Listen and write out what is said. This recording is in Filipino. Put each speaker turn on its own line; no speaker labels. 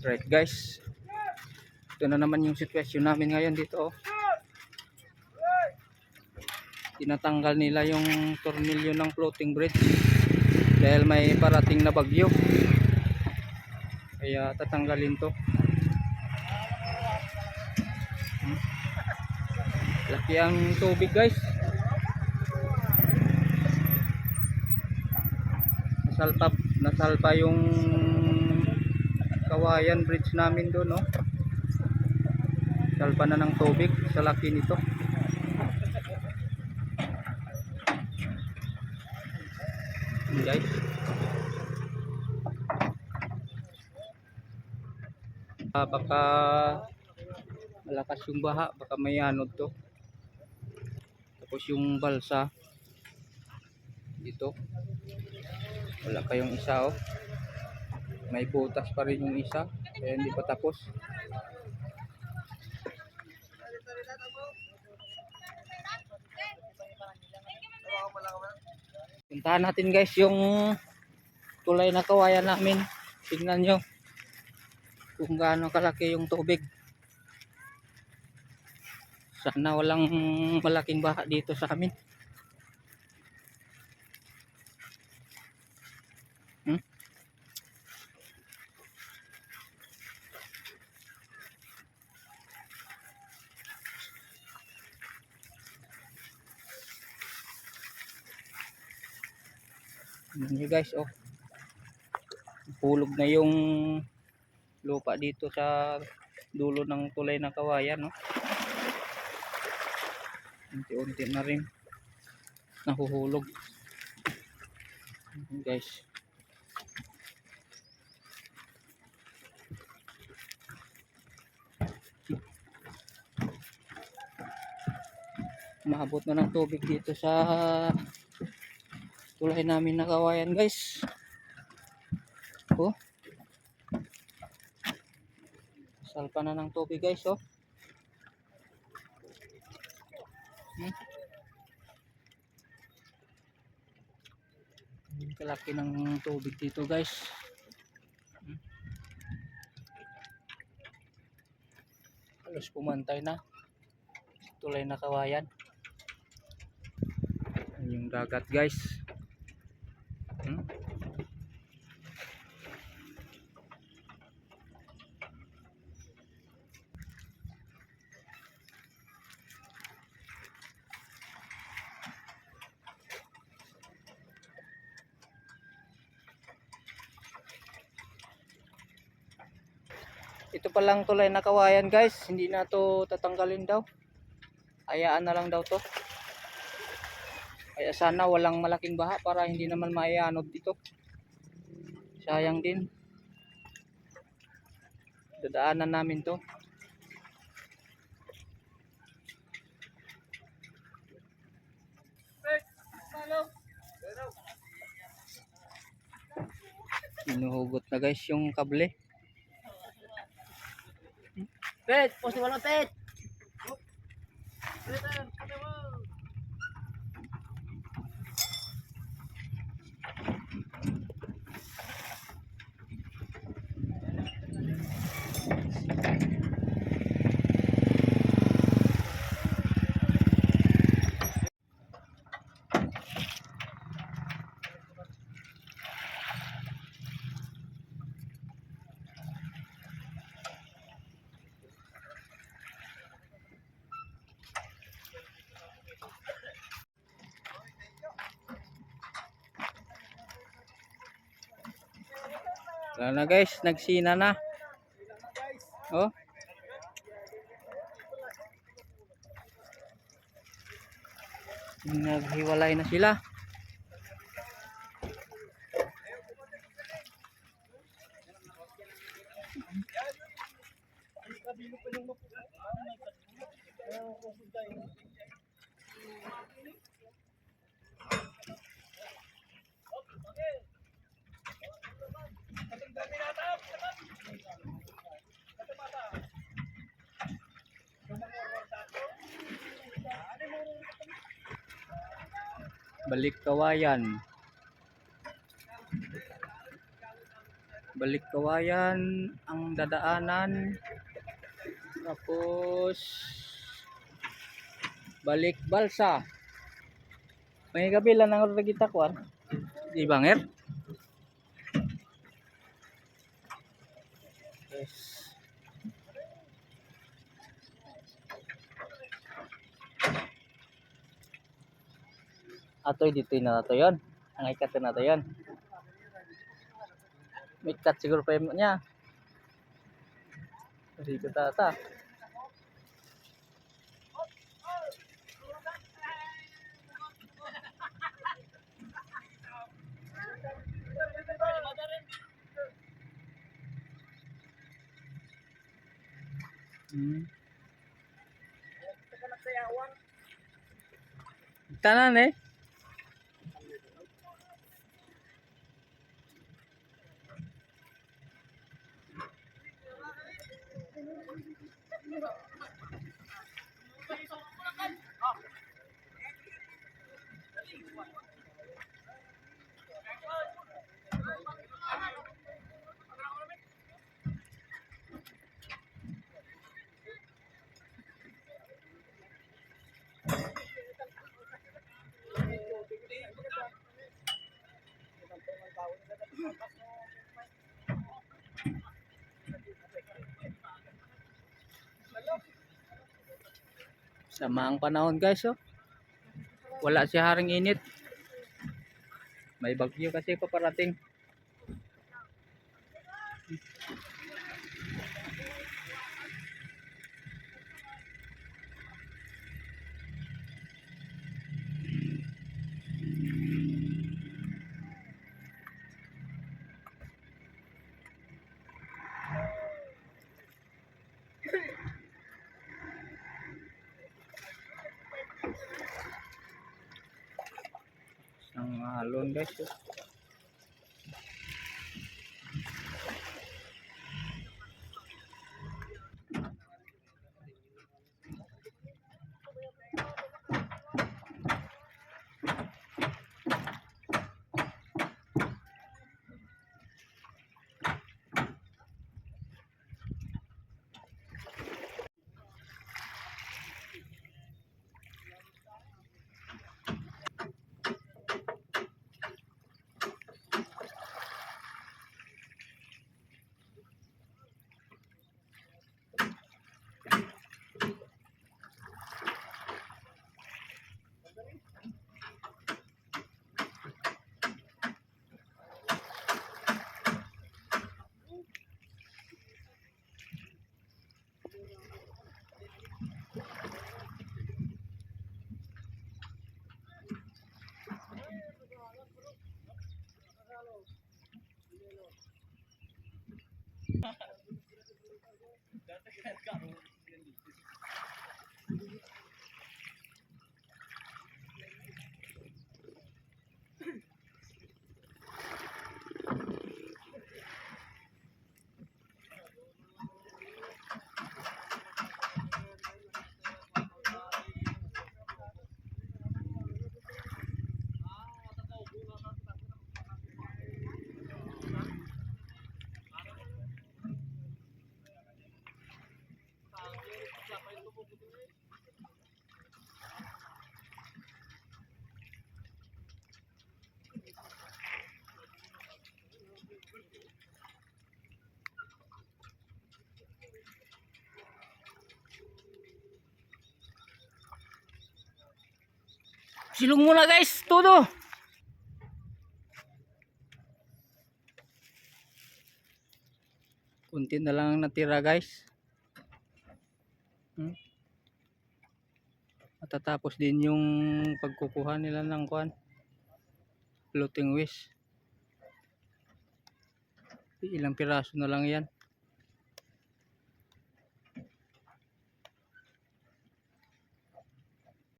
Right guys. Ito na naman yung sitwasyon namin ngayon dito. Oh. Tinatanggal nila yung tornilyo ng floating bridge dahil may parating na bagyo. Kaya tatanggalin to. Hmm. Laki ang tubig guys. Nasalpa, nasalpa yung kawayan bridge namin doon no. Salpa na ng tubig sa laki nito. Guys. Ah, baka malakas yung baha, baka may anod to. Tapos yung balsa dito. Wala pa yung isa oh. May butas pa rin yung isa, kaya hindi pa tapos. Puntahan natin guys yung tulay na kawayan namin. Tingnan nyo kung gaano kalaki yung tubig. Sana walang malaking baha dito sa amin. Nyo guys, oh. Hulog na yung lupa dito sa dulo ng tulay ng kawayan, no. Unti-unti na rin nahuhulog. Ayan, Guys. Maabot na ng tubig dito sa tulay namin na kawayan guys. Oh. Salpa na ng tubig guys oh. Hmm. Kalaki ng tubig dito guys. Hmm. halos pumantay na. Tulay na kawayan. Ayan yung dagat guys Ito palang tulay na kawayan guys, hindi na to tatanggalin daw. Hayaan na lang daw to. Kaya sana walang malaking baha para hindi naman maianod dito. Sayang din. Dadaanan namin to. Hinuhugot na guys yung kable.
Pet, poste wala pet.
Wala na guys, nagsina na. Oh. Naghiwalay na sila. Balik kawayan. balik kawayan ang dadaanan. Tapos balik balsa. May gabi lang ang kita kwan di banger atoy dito na nato yon ang ikat na nato yon may cut siguro pa yun niya dito tata Hmm. Tanan eh. よかった。Sama ang panahon guys oh. Wala si haring init. May bagyo kasi paparating. Beşiktaş. Silong muna guys, todo. Kunti na lang ang natira guys. Hmm? Matatapos din yung pagkukuha nila ng kuan. Floating wish. Ilang piraso na lang yan.